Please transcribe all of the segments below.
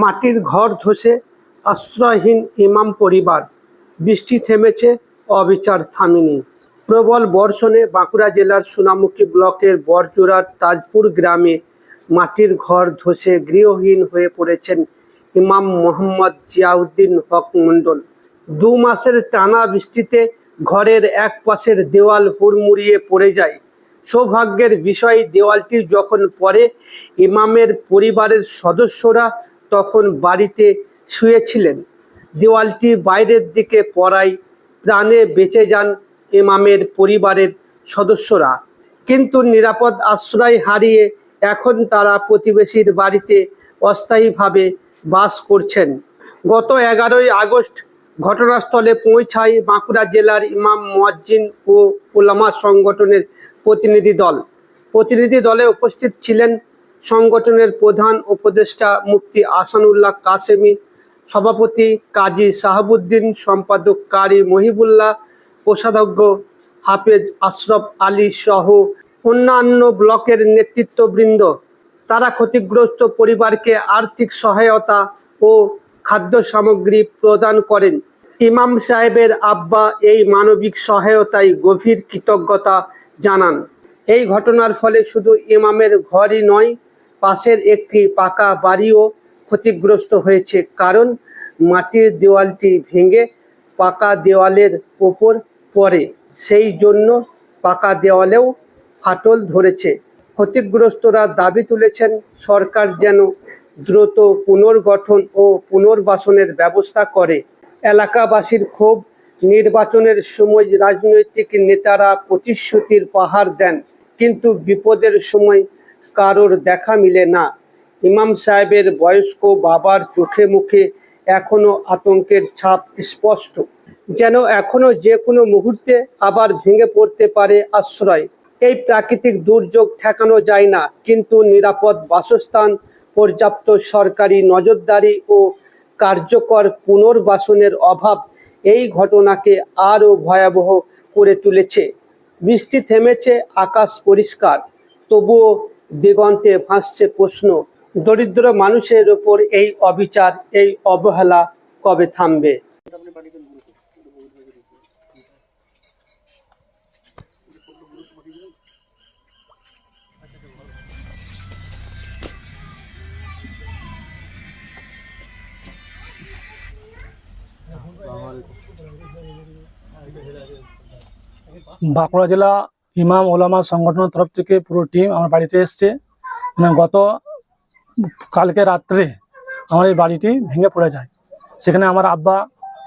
মাটির ঘর ধসে আশ্রয়হীন ইমাম পরিবার, বৃষ্টি থেমেছে, অবিচার থামিনি। প্রবল বর্ষণে বাঁকুড়া জেলার সোনামুখী ব্লকের বরজোড়ার তাজপুর গ্রামে মাটির ঘর ধসে গৃহহীন হয়ে পড়েছেন ইমাম মোহাম্মদ জিয়াউদ্দিন হক মণ্ডল। দু মাসের টানা বৃষ্টিতে ঘরের এক পাশের দেওয়াল হুড়মুড়িয়ে পড়ে যায়। সৌভাগ্যের বিষয়, দেওয়ালটি যখন পড়ে, ইমামের পরিবারের সদস্যরা তখন বাড়িতে শুয়েছিলেন। দেওয়ালটি বাইরের দিকে পড়ায় প্রাণে বেঁচে যান ইমামের পরিবারের সদস্যরা। কিন্তু নিরাপদ আশ্রয় হারিয়ে এখন তারা প্রতিবেশীর বাড়িতে অস্থায়ীভাবে বাস করছেন। গত এগারোই আগস্ট ঘটনাস্থলে পৌঁছায় বাঁকুড়া জেলার ইমাম মোয়াজ্জিন ও ওলামা সংগঠনের প্রতিনিধি দল। প্রতিনিধি দলে উপস্থিত ছিলেন সংগঠনের প্রধান উপদেষ্টা মুফতি আসানুল্লাহ কাসেমি, সভাপতি কাজী শাহাবুদ্দিন সম্পাদক কারি মহিবুল্লাহ, কোষাধ্যক্ষ হাফেজ আশরফ আলী সহ অন্যান্য ব্লকের নেতৃত্ববৃন্দ তারা ক্ষতিগ্রস্ত পরিবারকে আর্থিক সহায়তা ও খাদ্য সামগ্রী প্রদান করেন। ইমাম সাহেবের আব্বা এই মানবিক সহায়তায় গভীর কৃতজ্ঞতা জানান। এই ঘটনার ফলে শুধু ইমামের ঘরই নয়, পাশের একটি পাকা বাড়িও ক্ষতিগ্রস্ত হয়েছে। কারণ মাটির দেওয়ালটি ভেঙে পাকা দেওয়ালের ওপর পড়ে। সেই জন্য পাকা দেওয়ালেও ফাটল ধরেছে। ক্ষতিগ্রস্তরা দাবি তুলেছেন, সরকার যেন দ্রুত পুনর্গঠন ও পুনর্বাসনের ব্যবস্থা করে। এলাকাবাসীর ক্ষোভ, নির্বাচনের সময় রাজনৈতিক নেতারা প্রতিশ্রুতির পাহাড় দেন, কিন্তু বিপদের সময় কারোর দেখা মিলে না। ইমাম সাহেবের বয়স্ক বাবার চোখে মুখে এখনও আতঙ্কের ছাপ স্পষ্ট। যেন এখনও যে কোনো মুহূর্তে আবার ভেঙে পড়তে পারে আশ্রয়। এই প্রাকৃতিক দুর্যোগ ঠেকানো যায় না, কিন্তু নিরাপদ বাসস্থান, পর্যাপ্ত সরকারি নজরদারি ও কার্যকর পুনর্বাসনের অভাব এই ঘটনাকে আরও ভয়াবহ করে তুলেছে। বৃষ্টি থেমেছে, আকাশ পরিষ্কার, তবুও দিগন্তে ভাসছে প্রশ্ন, দরিদ্র মানুষের ওপর এই অবিচার, এই অবহেলা কবে থামবে? বাঁকুড়া জেলা ইমাম ওলামা সংগঠনের তরফ থেকে পুরো টিম আমার বাড়িতে এসছে। মানে গত কালকে রাত্রে আমার এই বাড়িটি ভেঙে পড়ে যায়। সেখানে আমার আব্বা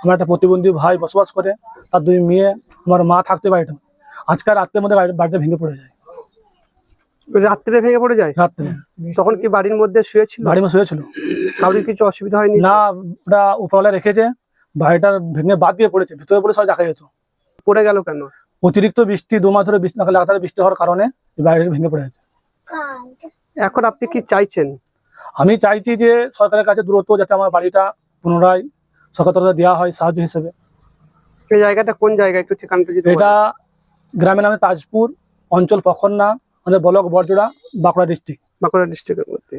আমার একটা প্রতিবন্ধী ভাই বসবাস করে তার দুই মেয়ে আমার মা থাকতে বাড়িটা আজকাল রাত্রের মধ্যে বাড়ি- বাড়িটা ভেঙে পড়ে যায়। রাত্রে ভেঙে পড়ে যায়? রাত্রে। তখন কি বাড়ির মধ্যে শুয়েছিল? বাড়ি মধ্যে শুয়েছিল। কারোর কিছু অসুবিধা হয়নি? না ওটা উপরওয়ালা রেখেছে বাড়িটা ভেঙে বাদ দিয়ে পড়েছে ভিতরে পড়ে সব দেখা যেত। পড়ে গেল কেন? অতিরিক্ত বৃষ্টি দু মাস ধরে বৃষ্টি লাগাতার বৃষ্টি হওয়ার কারণে বাড়িটা ভেঙে পড়ে গেছে। এখন আপনি কি চাইছেন? আমি চাইছি যে সরকারের কাছে দ্রুত যাতে আমার বাড়িটা পুনরায় সরকার তরফে দেওয়া হয় সাহায্য হিসেবে। এই জায়গাটা কোন জায়গা? একটু ঠিকানাটা যদি এটা গ্রামের নামে তাজপুর অঞ্চল পখন্না আমাদের ব্লক বরজোড়া বাঁকুড়া ডিস্ট্রিক্ট বাঁকুড়া ডিস্ট্রিক্টের মধ্যে।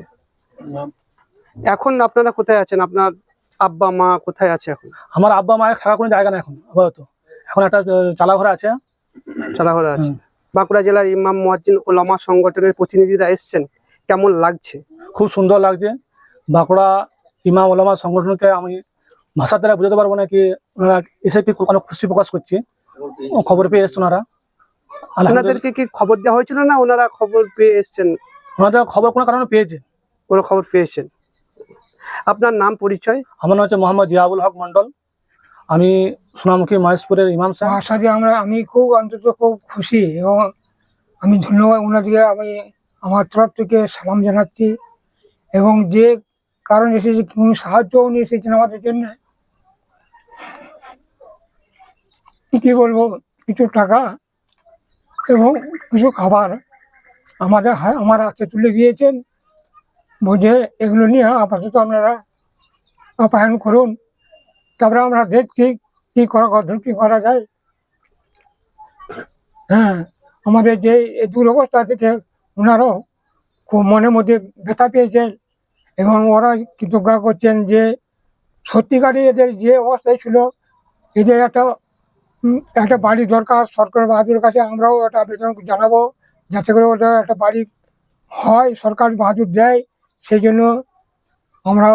এখন আপনারা কোথায় আছেন? আপনার আব্বা মা কোথায় আছে এখন? আমার আব্বা মায়ের থাকার কোনো জায়গা না এখন আপাতত। এখন একটা আহ, চালা ঘর আছে। আছে বাঁকুড়া জেলার ইমাম মুয়াজ্জিন ওলামা সংগঠনের প্রতিনিধিরা এসেছেন। কেমন লাগছে? খুব সুন্দর লাগছে। বাঁকুড়া ইমাম ওলামা সংগঠনকে আমি ভাষার দ্বারা বোঝাতে পারব না কি ওনারা এসে কি কোনো খুশি প্রকাশ করছে। খবর পেয়ে এসছে ওনারা। ওনাদেরকে কি খবর দেওয়া হয়েছিল না ওনারা খবর পেয়ে এসেছেন? ওনাদের খবর কোনো কারণে পেয়েছে। কোনো খবর পেয়েছেন। আপনার নাম পরিচয়? আমার নাম হচ্ছে মোহাম্মদ জিয়াবুল হক মন্ডল আমি সোনামুখী মহেশপুরের ইমাম সাহেব। আমার সাথে আমরা, আমি খুব অন্তত খুব খুশি এবং আমি ধন্যবাদ ওনাদেরকে, আমি আমার তরফ থেকে সালাম জানাচ্ছি এবং যে কারণ এসেছে, কোনো সাহায্য উনি এসেছেন আমাদের জন্য। কি বলব, কিছু টাকা এবং কিছু খাবার আমাদের আমার হাতে তুলে দিয়েছেন। বুঝে, এগুলো নিয়ে আপাতত আপনারা আপ্যায়ন করুন। তারপরে আমরা দেখছি কি করা কি করা যায়। হ্যাঁ আমাদের যে এই দুরবস্থা থেকে ওনারও খুব মনের মধ্যে ব্যথা পেয়েছেন এবং ওরা কৃতজ্ঞ করছেন যে সত্যিকারই এদের যে অবস্থায় ছিল, এদের একটা একটা বাড়ি দরকার সরকার বাহাদুরের কাছে আমরাও একটা আবেদন জানাব যাতে করে ওটা একটা বাড়ি হয়, সরকার বাহাদুর দেয়। সেই জন্য আমরা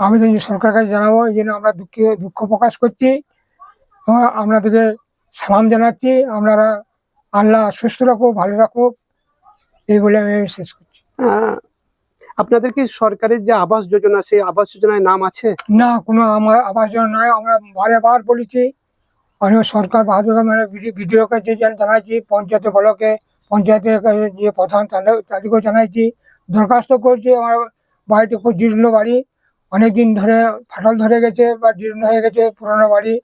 আবেদন সরকারের কাছে জানাব এই জন্য আমরা দুঃখে দুঃখ প্রকাশ করছি। এবং আপনাদেরকে সালাম জানাচ্ছি। আপনারা আল্লাহ সুস্থ রাখুক ভালো রাখুক। এই বলে আমি শেষ করছি। আপনাদের কি সরকারের যে আবাস যোজনা সেই আবাস যোজনায় নাম আছে? না কোনো আমার আবাস যোজনা নয় আমরা বারে বার বলেছি অনেক সরকার বাহাদুর মানে বিডিও কাছে জান- জানাইছি পঞ্চায়েত ব্লকে পঞ্চায়েতের কাছে যে প্রধান তাদের- তাদেরকেও জানাইছি দরখাস্ত করছি। আমার বাড়িটি খুব জীর্ণ বাড়ি। অনেক দিন ধরে ফাটল ধরে গেছে বা জীর্ণ হয়ে গেছে পুরোনো বাড়ি।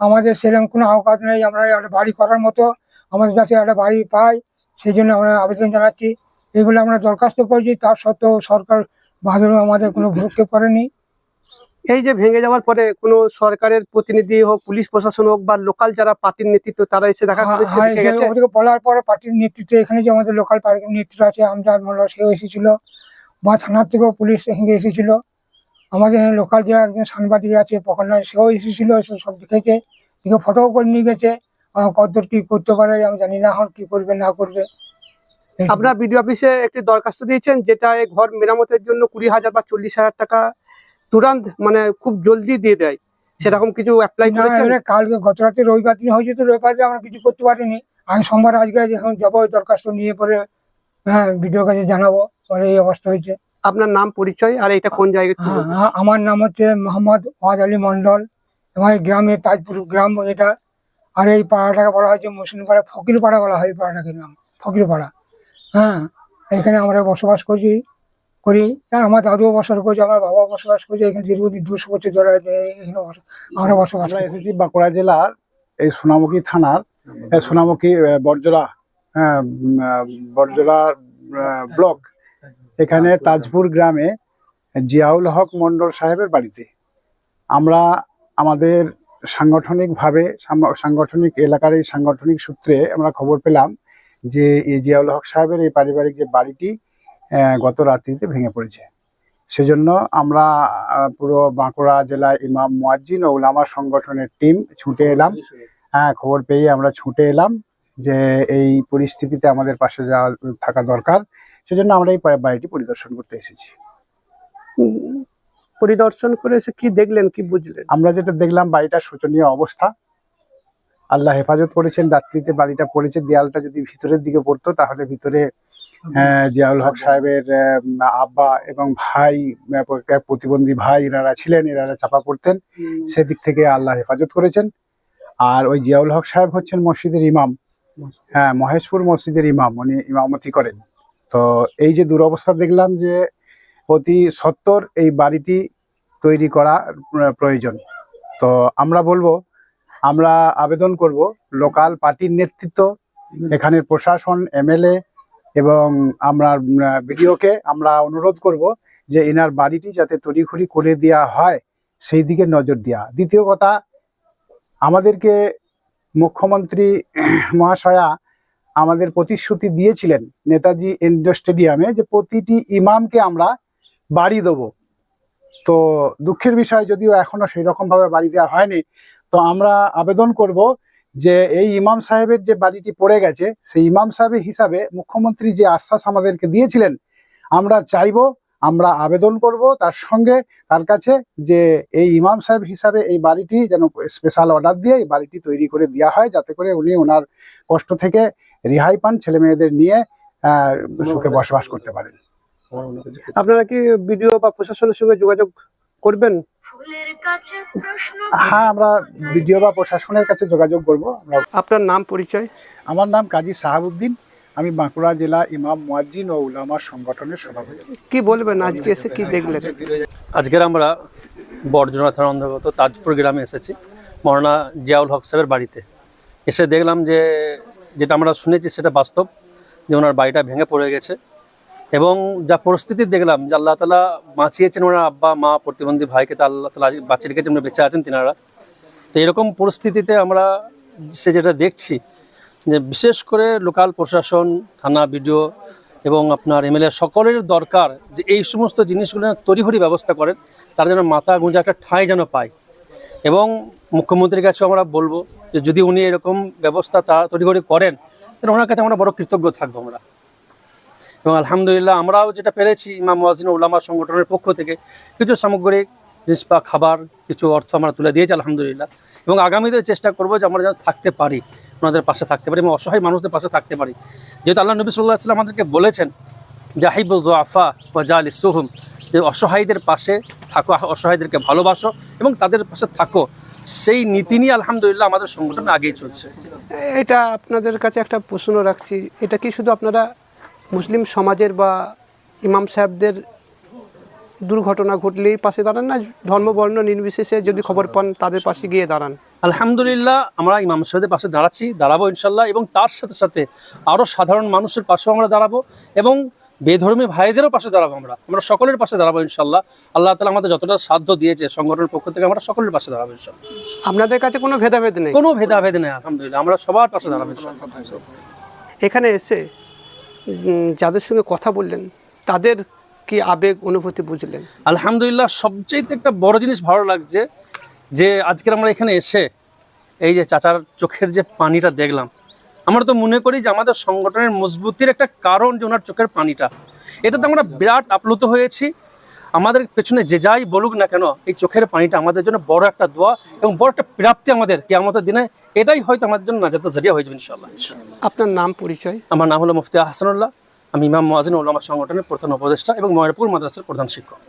আমাদের সেরকম কোনো আওকাত নেই আমরা একটা বাড়ি করার মতো। আমাদের যাতে একটা বাড়ি পাই সেই জন্য আমরা আবেদন জানাচ্ছি। এগুলো আমরা দরখাস্ত করেছি তার সত্ত্বেও সরকার বাহাদুর আমাদের কোনো ভ্রুক্ষেপ করেনি। এই যে ভেঙে যাওয়ার পরে কোনো সরকারের প্রতিনিধি হোক পুলিশ প্রশাসন হোক বা লোকাল যারা পার্টির নেতৃত্ব তারা এসে দেখা হ্যাঁ, করেছে হ্যাঁ, সে গেছে বলার পরে পার্টির নেতৃত্ব এখানে যে আমাদের লোকাল পার্টির নেতৃত্ব আছে আমজাদ মোল্লা সেও এসেছিল বা থানার থেকেও পুলিশ এখানে এসেছিল। আমাদের লোকাল যে একজন সাংবাদিক আছে পকন্যা সেও এসেছিল এসে সব দেখেছে দেখে ফটোও করে নিয়ে গেছে। কতদূর কি করতে পারে আমি জানি না এখন কি করবে না করবে। আপনার বিডিও অফিসে একটি দরখাস্ত দিয়েছেন যেটা এই ঘর মেরামতের জন্য কুড়ি হাজার বা চল্লিশ হাজার টাকা তুরান্ত মানে খুব জলদি দিয়ে দেয়। সেরকম কিছু অ্যাপ্লাই করেছেন? কালকে গত রাতে রবিবার দিন হয়েছে তো রবিবার দিন আমরা কিছু করতে পারিনি। আমি সোমবার আজকে যখন যাব ওই দরখাস্ত নিয়ে পরে হ্যাঁ ভিডিও কাছে জানাব পরে এই অবস্থা হয়েছে। আপনার নাম পরিচয় আর এটা কোন জায়গায় হ্যাঁ, হ্যাঁ, আমার নাম হচ্ছে মোহাম্মদ ওয়াজ আলী মন্ডল আমার এই গ্রামে তাজপুর গ্রাম এটা। আর এই পাড়াটাকে বলা হয়েছে মুসলিম পাড়া ফকির পাড়া বলা হয় এই পাড়াটাকে নাম ফকির পাড়া হ্যাঁ এখানে আমরা বসবাস করছি করি। হ্যাঁ আমার দাদুও বসবাস করছে আমার বাবা বসবাস করছে এখানে দীর্ঘদিন দুশো বছর ধরে এখানে আমরা বসবাস এসেছি বাঁকুড়া জেলার এই সোনামুখী থানার সোনামুখী হ্যাঁ, বরজলা আহ, ব্লক। এখানে তাজপুর গ্রামে জিয়াউল হক মন্ডল সাহেবের বাড়িতে। আমরা আমাদের সাংগঠনিকভাবে সাংগঠনিক এলাকার এই সাংগঠনিক সূত্রে আমরা খবর পেলাম যে এই জিয়াউল হক সাহেবের এই পারিবারিক যে বাড়িটি গত রাত্রিতে ভেঙে পড়েছে। সেজন্য আমরা পুরো বাঁকুড়া জেলায় ইমাম মুয়াজ্জিন ও উলামা সংগঠনের টিম ছুটে এলাম। হ্যাঁ খবর পেয়ে আমরা ছুটে এলাম যে এই পরিস্থিতিতে আমাদের পাশে যাওয়া থাকা দরকার। সেজন্য আমরা এই বাড়িটি পরিদর্শন করতে এসেছি। পরিদর্শন করে এসে কি দেখলেন কি বুঝলেন? আমরা যেটা দেখলাম বাড়িটার শোচনীয় অবস্থা। আল্লাহ হেফাজত করেছেন রাত্রিতে বাড়িটা পড়েছে দেয়ালটা যদি ভিতরের দিকে পড়তো তাহলে ভিতরে জিয়াউল হক সাহেবের আব্বা এবং ভাই প্রতিবন্ধী ভাই এনারা ছিলেন এনারা চাপা পড়তেন। সেদিক থেকে আল্লাহ হেফাজত করেছেন। আর ওই জিয়াউল হক সাহেব হচ্ছেন মসজিদের ইমাম। হ্যাঁ মহেশপুর মসজিদের ইমাম উনি ইমামতি করেন। তো এই যে দুরবস্থা দেখলাম যে অতি সত্তর এই বাড়িটি তৈরি করা প্রয়োজন। তো আমরা বলব আমরা আবেদন করব লোকাল পার্টির নেতৃত্ব এখানের প্রশাসন এমএলএ এবং আমরা বিডিওকে আমরা অনুরোধ করব যে এনার বাড়িটি যাতে তড়িঘড়ি করে দেওয়া হয় সেই দিকে নজর দেওয়া দ্বিতীয় কথা আমাদেরকে মুখ্যমন্ত্রী মহাশয়া আমাদের প্রতিশ্রুতি দিয়েছিলেন নেতাজি ইন্ডোর স্টেডিয়ামে যে প্রতিটি ইমামকে আমরা বাড়ি দেবো। তো দুঃখের বিষয় যদিও এখনও সেই রকম ভাবে বাড়ি দেওয়া হয়নি, তো আমরা আবেদন করব যে এই ইমাম সাহেবের যে বাড়িটি পড়ে গেছে, সেই ইমাম সাহেবের হিসাবে মুখ্যমন্ত্রী যে আশ্বাস আমাদেরকে দিয়েছিলেন, আমরা চাইব, আমরা আবেদন করব তার সঙ্গে তার কাছে যে এই ইমাম সাহেব হিসাবে এই বাড়িটি যেন স্পেশাল অর্ডার দিয়ে এই বাড়িটি তৈরি করে দেওয়া হয়, যাতে করে উনি ওনার কষ্ট থেকে রেহাই পান ছেলে মেয়েদের নিয়ে সুখে বসবাস করতে পারেন। আপনারা কি বিডিও বা প্রশাসনের সঙ্গে যোগাযোগ করবেন? হ্যাঁ আমরা বিডিও বা প্রশাসনের কাছে যোগাযোগ করব। আপনার নাম পরিচয়? আমার নাম কাজী সাহাবুদ্দিন। আমি বাঁকুড়া জেলা ইমাম মুয়াজ্জিন ও উলামা সংগঠনের সভাপতি। কি বলবেন আজকে এসে কি দেখলেন? আজকের আমরা বর্জনা থানার অন্তর্গত তাজপুর গ্রামে এসেছি মৌলানা জিয়াউল হক সাহেবের বাড়িতে। এসে দেখলাম যে যেটা আমরা শুনেছি সেটা বাস্তব, যে ওনার বাড়িটা ভেঙে পড়ে গেছে। এবং যা পরিস্থিতি দেখলাম, যে আল্লাহ তালা বাঁচিয়েছেন ওনার আব্বা, মা, প্রতিবন্ধী ভাইকে, তা আল্লাহ তালা বাঁচিয়ে রেখেছেন উনি বেঁচে আছেন তিনারা। তো এরকম পরিস্থিতিতে আমরা সে যেটা দেখছি, যে বিশেষ করে লোকাল প্রশাসন, থানা, বিডিও এবং আপনার এমএলএ সকলের দরকার যে এই সমস্ত জিনিসগুলো তড়িঘড়ি ব্যবস্থা করেন, তারা যেন মাথা গুঁজে একটা ঠাঁই যেন পায়। এবং মুখ্যমন্ত্রীর কাছেও আমরা বলব যে যদি উনি এরকম ব্যবস্থা তা তড়িঘড়ি করেন, তাহলে ওনার কাছে আমরা বড় কৃতজ্ঞ থাকব আমরা। এবং আলহামদুলিল্লাহ আমরাও যেটা পেরেছি ইমাম ওয়াজিন উল্লামা সংগঠনের পক্ষ থেকে, কিছু সামগ্রিক জিনিস বা খাবার, কিছু অর্থ আমরা তুলে দিয়েছি আলহামদুলিল্লাহ। এবং আগামীতে চেষ্টা করব যে আমরা যেন থাকতে পারি, ওনাদের পাশে থাকতে পারি এবং অসহায় মানুষদের পাশে থাকতে পারি। যেহেতু আল্লাহ নবী সাল্লাহ আসলাম আমাদেরকে বলেছেন জাহিবুল আফা বা জাল সুহুম যে অসহায়দের পাশে থাকো অসহায়দেরকে ভালোবাসো এবং তাদের পাশে থাকো সেই নীতি নিয়ে আলহামদুলিল্লাহ আমাদের সংগঠন আগেই চলছে। এটা আপনাদের কাছে একটা প্রশ্ন রাখছি এটা কি শুধু আপনারা মুসলিম সমাজের বা ইমাম সাহেবদের দুর্ঘটনা ঘটলেই পাশে দাঁড়ান না? ধর্ম বর্ণ নির্বিশেষে যদি খবর পান তাদের পাশে গিয়ে দাঁড়ান। আলহামদুলিল্লাহ আমরা ইমাম সাহেবের পাশে দাঁড়াচ্ছি দাঁড়াবো ইনশাল্লাহ এবং তার সাথে সাথে আরও সাধারণ মানুষের পাশেও আমরা দাঁড়াবো এবং বেধর্মী ভাইদেরও পাশে দাঁড়াবো আমরা। আমরা সকলের পাশে দাঁড়াবো ইনশাল্লাহ। আল্লাহ তালা আমাদের যতটা সাধ্য দিয়েছে সংগঠনের পক্ষ থেকে আমরা সকলের পাশে দাঁড়াবো ইনশাল্লাহ। আপনাদের কাছে কোনো ভেদাভেদ নেই? কোনো ভেদাভেদ নেই আলহামদুলিল্লাহ। আমরা সবার পাশে দাঁড়াবো ইনশাল্লাহ। এখানে এসে যাদের সঙ্গে কথা বললেন তাদের কি আবেগ অনুভূতি বুঝলেন? আলহামদুলিল্লাহ সবচেয়ে একটা বড় জিনিস ভালো লাগছে যে আজকের আমরা এখানে এসে এই যে চাচার চোখের যে পানিটা দেখলাম আমরা তো মনে করি যে আমাদের সংগঠনের মজবুতির একটা কারণ যে ওনার চোখের পানিটা। এটাতে আমরা বিরাট আপ্লুত হয়েছি। আমাদের পেছনে যে যাই বলুক না কেন এই চোখের পানিটা আমাদের জন্য বড় একটা দোয়া এবং বড় একটা প্রাপ্তি আমাদের কি আমাদের দিনে। এটাই হয়তো আমাদের জন্য নাজাতের জরিয়া হয়ে যাবে ইনশাল্লাহ আপনার নাম পরিচয়? আমার নাম হলো মুফতি আহসানুল্লাহ। আমি ইমাম মোয়াজিন উল্লামা সংগঠনের প্রধান উপদেষ্টা এবং ময়রপুর মাদ্রাসার প্রধান শিক্ষক।